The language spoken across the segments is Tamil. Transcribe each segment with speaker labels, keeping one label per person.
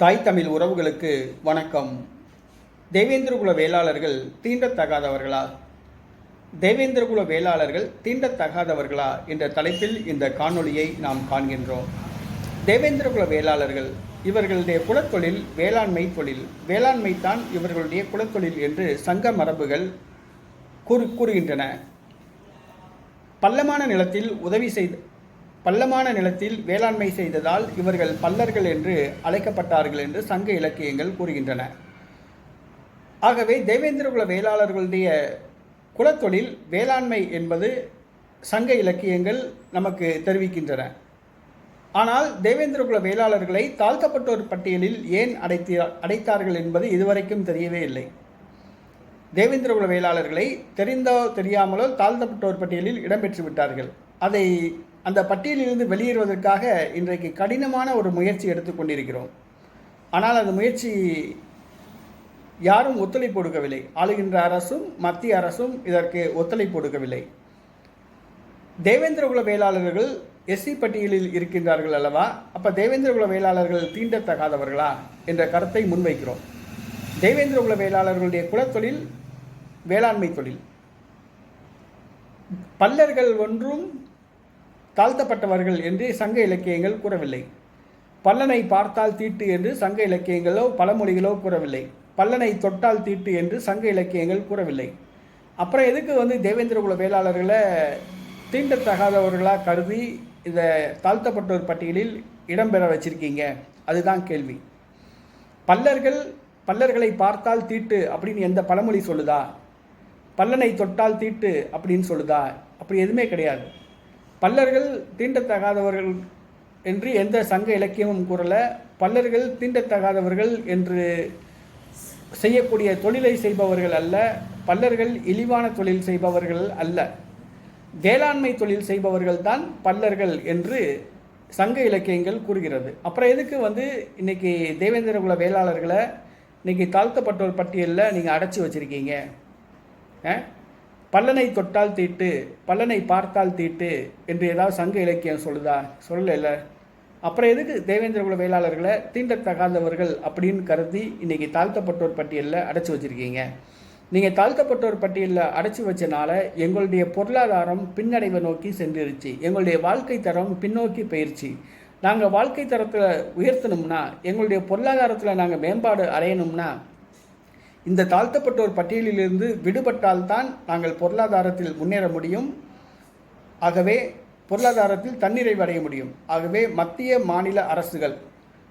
Speaker 1: தாய் தமிழ் உறவுகளுக்கு வணக்கம். தேவேந்திரகுல வேளாளர்கள் தீண்டத்தகாதவர்களா? தேவேந்திரகுல வேளாளர்கள் தீண்டத்தகாதவர்களா என்ற தலைப்பில் இந்த காணொளியை நாம் காண்கின்றோம். தேவேந்திரகுல வேளாளர்கள் இவர்களுடைய குலத்தொழில் வேளாண்மை தொழில். வேளாண்மை தான் இவர்களுடைய குலத்தொழில் என்று சங்க மரபுகள் கூறு கூறுகின்றன பள்ளமான நிலத்தில் உதவி செய்த பள்ளமான நிலத்தில் வேளாண்மை செய்ததால் இவர்கள் பல்லர்கள் என்று அழைக்கப்பட்டார்கள் என்று சங்க இலக்கியங்கள் கூறுகின்றன. ஆகவே தேவேந்திரகுல வேளாளர்களுடைய குலத்தொழில் வேளாண்மை என்பது சங்க இலக்கியங்கள் நமக்கு தெரிவிக்கின்றன. ஆனால் தேவேந்திரகுல வேளாளர்களை தாழ்த்தப்பட்டோர் பட்டியலில் ஏன் அடைத்தி அடைத்தார்கள் என்பது இதுவரைக்கும் தெரியவே இல்லை. தேவேந்திரகுல வேளாளர்களை தெரிந்தோ தெரியாமலோ தாழ்த்தப்பட்டோர் பட்டியலில் இடம்பெற்று விட்டார்கள் அதை அந்த பட்டியலிலிருந்து வெளியேறுவதற்காக இன்றைக்கு கடினமான ஒரு முயற்சி எடுத்துக்கொண்டிருக்கிறோம் ஆனால் அந்த முயற்சி யாரும் ஒத்துழைப்பு கொடுக்கவில்லை. ஆளுகின்ற அரசும் மத்திய அரசும் இதற்கு ஒத்துழைப்பு கொடுக்கவில்லை. தேவேந்திரகுல வேளாளர்கள் எஸ்சி பட்டியலில் இருக்கின்றார்கள் அல்லவா? அப்போ தேவேந்திரகுல வேளாளர்கள் தீண்டத்தகாதவர்களா என்ற கருத்தை முன்வைக்கிறோம். தேவேந்திரகுல வேளாளர்களுடைய குலத்தொழில் வேளாண்மை தொழில். பல்லர்கள் ஒன்றும் தாழ்த்தப்பட்டவர்கள் என்று சங்க இலக்கியங்கள் கூறவில்லை. பல்லனை பார்த்தால் தீட்டு என்று சங்க இலக்கியங்களோ பழமொழிகளோ கூறவில்லை. பல்லனை தொட்டால் தீட்டு என்று சங்க இலக்கியங்கள் கூறவில்லை. அப்புறம் எதுக்கு வந்து தேவேந்திரகுல வேளாளர்களை தீண்டத்தகாதவர்களாக கருதி இதை தாழ்த்தப்பட்டோர் பட்டியலில் இடம்பெற வச்சிருக்கீங்க? அதுதான் கேள்வி. பல்லர்கள் பல்லர்களை பார்த்தால் தீட்டு அப்படின்னு எந்த பழமொழி சொல்லுதா? பல்லனை தொட்டால் தீட்டு அப்படின்னு சொல்லுதா? அப்படி எதுவுமே கிடையாது. பல்லர்கள் தீண்டத்தகாதவர்கள் என்று எந்த சங்க இலக்கியமும் கூறல. பல்லர்கள் தீண்டத்தகாதவர்கள் என்று செய்யக்கூடிய தொழிலை செய்பவர்கள் அல்ல. பல்லர்கள் இழிவான தொழில் செய்பவர்கள் அல்ல. வேளாண்மை தொழில் செய்பவர்கள் தான் பல்லர்கள் என்று சங்க இலக்கியங்கள் கூறுகிறது. அப்புறம் எதுக்கு வந்து இன்னைக்கு தேவேந்திரகுல வேளாளர்களை இன்னைக்கு தாழ்த்தப்பட்டோர் பட்டியலில் நீங்கள் அடைச்சி வச்சுருக்கீங்க? பல்லனை தொட்டால் தீட்டு பல்லனை பார்த்தால் தீட்டு என்று ஏதாவது சங்க இலக்கியம் சொல்லுதா? சொல்லல அப்புறம் எதுக்கு தேவேந்திரகுல வேளாளர்களை தீண்டத்தகாதவர்கள் அப்படின்னு கருதி இன்னைக்கு தாழ்த்தப்பட்டோர் பட்டியலில் அடைச்சி வச்சுருக்கீங்க. நீங்கள் தாழ்த்தப்பட்டோர் பட்டியலில் அடைச்சி வச்சனால எங்களுடைய பொருளாதாரம் பின்னடைவை நோக்கி சென்றிருச்சு. எங்களுடைய வாழ்க்கை தரம் பின்னோக்கி போயிடுச்சு நாங்கள் வாழ்க்கை தரத்தில் உயர்த்தணும்னா எங்களுடைய பொருளாதாரத்தில் நாங்கள் மேம்பாடு அடையணும்னா இந்த தாழ்த்தப்பட்டோர் பட்டியலிலிருந்து விடுபட்டால்தான் நாங்கள் பொருளாதாரத்தில் முன்னேற முடியும். ஆகவே பொருளாதாரத்தில் தன்னிறைவடைய முடியும். ஆகவே மத்திய மாநில அரசுகள்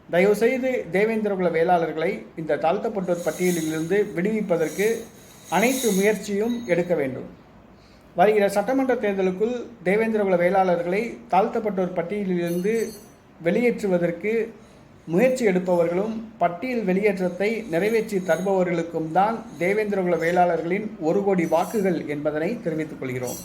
Speaker 1: தயவுசெய்து தேவேந்திரகுல வேளாளர்களை இந்த தாழ்த்தப்பட்டோர் பட்டியலிலிருந்து விடுவிப்பதற்கு அனைத்து முயற்சியும் எடுக்க வேண்டும். வருகிற சட்டமன்ற தேர்தலுக்குள் தேவேந்திரகுல வேளாளர்களை தாழ்த்தப்பட்டோர் பட்டியலிலிருந்து வெளியேற்றுவதற்கு முயற்சி எடுப்பவர்களும் பட்டியல் வெளியேற்றத்தை நிறைவேற்றி தருபவர்களுக்கும் தான் தேவேந்திரகுல வேளாளர்களின் ஒரு கோடி வாக்குகள் என்பதனை தெரிவித்துக் கொள்கிறோம்.